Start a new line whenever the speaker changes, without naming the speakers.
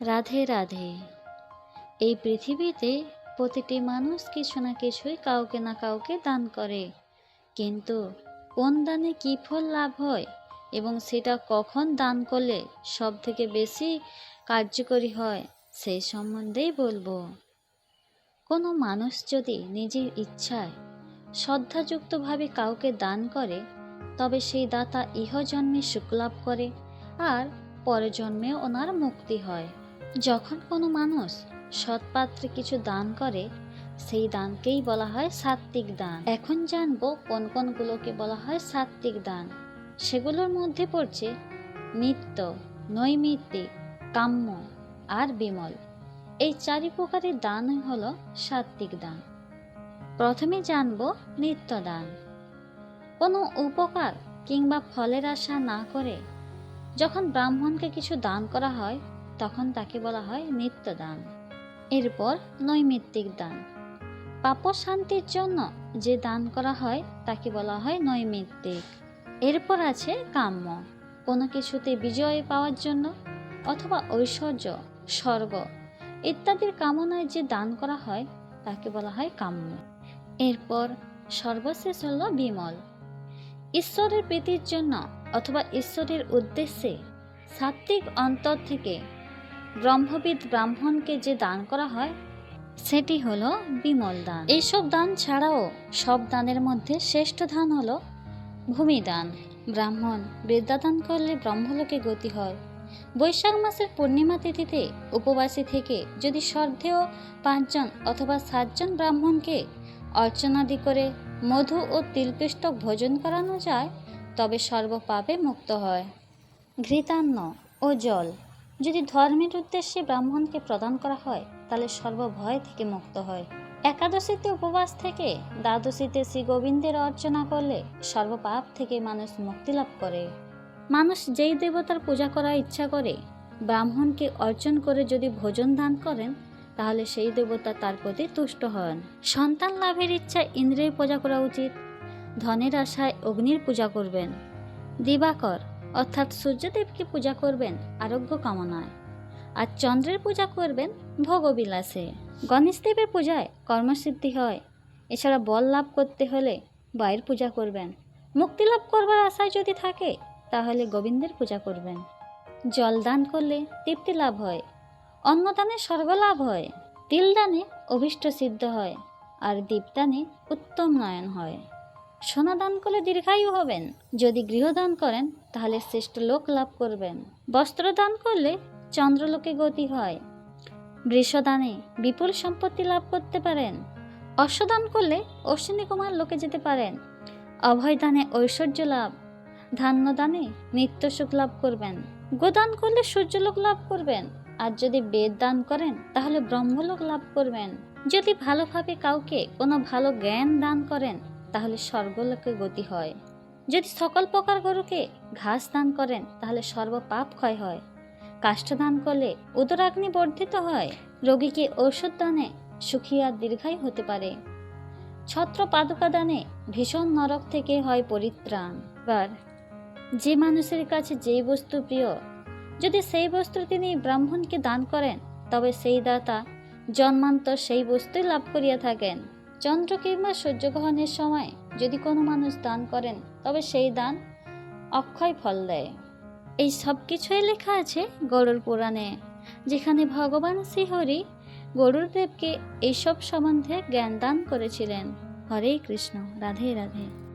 রাধে রাধে। এই পৃথিবীতে প্রতিটি মানুষ কিছু না কিছুই কাউকে না কাউকে দান করে। কিন্তু কোন দানে কী ফল লাভ হয় এবং সেটা কখন দান করলে সব থেকে বেশি কার্যকরী হয় সেই সম্বন্ধেই বলব। কোনো মানুষ যদি নিজের ইচ্ছায় শ্রদ্ধাযুক্তভাবে কাউকে দান করে, তবে সেই দাতা ইহজন্মে সুখলাভ করে আর পরজন্মে ওনার মুক্তি হয়। যখন কোনো মানুষ সৎপাত্রে কিছু দান করে, সেই দানকেই বলা হয় সাত্ত্বিক দান। এখন জানব কোন কোনগুলোকে বলা হয় সাত্বিক দান। সেগুলোর মধ্যে পড়ছে নিত্য, নৈমিত্তিক, কাম্য আর বিমল। এই চারি প্রকারের দানই হল সাত্ত্বিক দান। প্রথমে জানব নিত্য দান। কোনো উপকার কিংবা ফলের আশা না করে যখন ব্রাহ্মণকে কিছু দান করা হয় তখন তাকে বলা হয় নিত্য দান এরপর নৈমিত্তিক দান। পাপ শান্তির জন্য যে দান করা হয়, তাকে বলা হয় নৈমিত্তিক। এরপর আছে কাম্য। কোনো কিছুতে বিজয় পাওয়ার জন্য অথবা ঐশ্বর্য, স্বর্গ ইত্যাদির কামনায় যে দান করা হয়, তাকে বলা হয় কাম্য। এরপর সর্বশেষ হল বিমল। ঈশ্বরের প্রীতির জন্য অথবা ঈশ্বরের উদ্দেশ্যে সাত্ত্বিক অন্তর থেকে ব্রহ্মবিদ ব্রাহ্মণকে যে দান করা হয়, সেটি হলো বিমল দান। এইসব দান ছাড়াও সব দানের মধ্যে শ্রেষ্ঠ দান হলো ভূমিদান ব্রাহ্মণ বিদ্যাদান করলে ব্রহ্মলোকে গতি হয়। বৈশাখ মাসের পূর্ণিমা তিথিতে উপবাসী থেকে যদি শ্রদ্ধেয় পাঁচজন অথবা সাতজন ব্রাহ্মণকে অর্চনাদি করে মধু ও তিলপিষ্টক ভোজন করানো যায়, তবে সর্বপাপে মুক্ত হয়। ঘৃতান্ন ও জল যদি ধর্মের উদ্দেশ্যে ব্রাহ্মণকে প্রদান করা হয়, তাহলে সর্বভয় থেকে মুক্ত হয়। একাদশীতে উপবাস থেকে, দ্বাদশীতে শ্রী গোবিন্দের অর্চনা করলে সর্বপাপ থেকে মানুষ মুক্তি লাভ করে। মানুষ যেই দেবতার পূজা করার ইচ্ছা করে, ব্রাহ্মণকে অর্চন করে যদি ভোজন দান করেন, তাহলে সেই দেবতা তার প্রতি তুষ্ট হন। সন্তান লাভের ইচ্ছা ইন্দ্রের পূজা করা উচিত। ধনের আশায় অগ্নির পূজা করবেন। দিবাকর অর্থাৎ সূর্যদেবকে পূজা করবেন আরোগ্য কামনায়। আর চন্দ্রের পূজা করবেন ভোগবিলাসে। গণেশ দেবের পূজায় কর্মসিদ্ধি হয়। এছাড়া বল লাভ করতে হলে বায়ুর পূজা করবেন। মুক্তি লাভ করবার আশায় যদি থাকে, তাহলে গোবিন্দের পূজা করবেন। জল দান করলে তৃপ্তি লাভ হয়। অন্নদানে স্বর্গলাভ হয়। তিল দানে অভীষ্ট সিদ্ধ হয়। আর দীপদানে উত্তম নয়ন হয়। সোনা দান করলে দীর্ঘায়ু হবেন। যদি গৃহদান করেন, তাহলে শ্রেষ্ঠ লোক লাভ করবেন। বস্ত্র দান করলে চন্দ্রলোকে গতি হয়। বৃষদানে বিপুল সম্পত্তি লাভ করতে পারেন। অশ্বদান করলে অশ্বিনী কুমার লোকে যেতে পারেন। অভয়দানে ঐশ্বর্য লাভ। ধান্যদানে নিত্য সুখ লাভ করবেন। গোদান করলে সূর্যলোক লাভ করবেন। আর যদি বেদ দান করেন, তাহলে ব্রহ্মলোক লাভ করবেন। যদি ভালোভাবে কাউকে কোনো ভালো জ্ঞান দান করেন তাহলে স্বর্গলোকে গতি হয়। যদি সকল প্রকার গরুকে ঘাস দান করেন, তাহলে সর্বপাপ ক্ষয় হয়। কাষ্ঠ দান করলে উদরাগ্নি বর্ধিত হয়। রোগীকে ঔষধ দানে সুখী আর দীর্ঘায়ু হতে পারে। ছত্র পাদুকা দানে ভীষণ নরক থেকে হয় পরিত্রাণ। এবার, যে মানুষের কাছে যেই বস্তু প্রিয়, যদি সেই বস্তু তিনি ব্রাহ্মণকে দান করেন, তবে সেই দাতা জন্মান্তর সেই বস্তুই লাভ করিয়া থাকেন। চন্দ্র কিংবা সূর্যগ্রহণের সময় যদি কোনো মানুষ দান করেন, তবে সেই দান অক্ষয় ফল দেয়। এই সব কিছুই লেখা আছে গরুর পুরাণে, যেখানে ভগবান শ্রীহরি গরুর দেবকে এইসব সম্বন্ধে জ্ঞান দান করেছিলেন। হরে কৃষ্ণ, রাধে রাধে।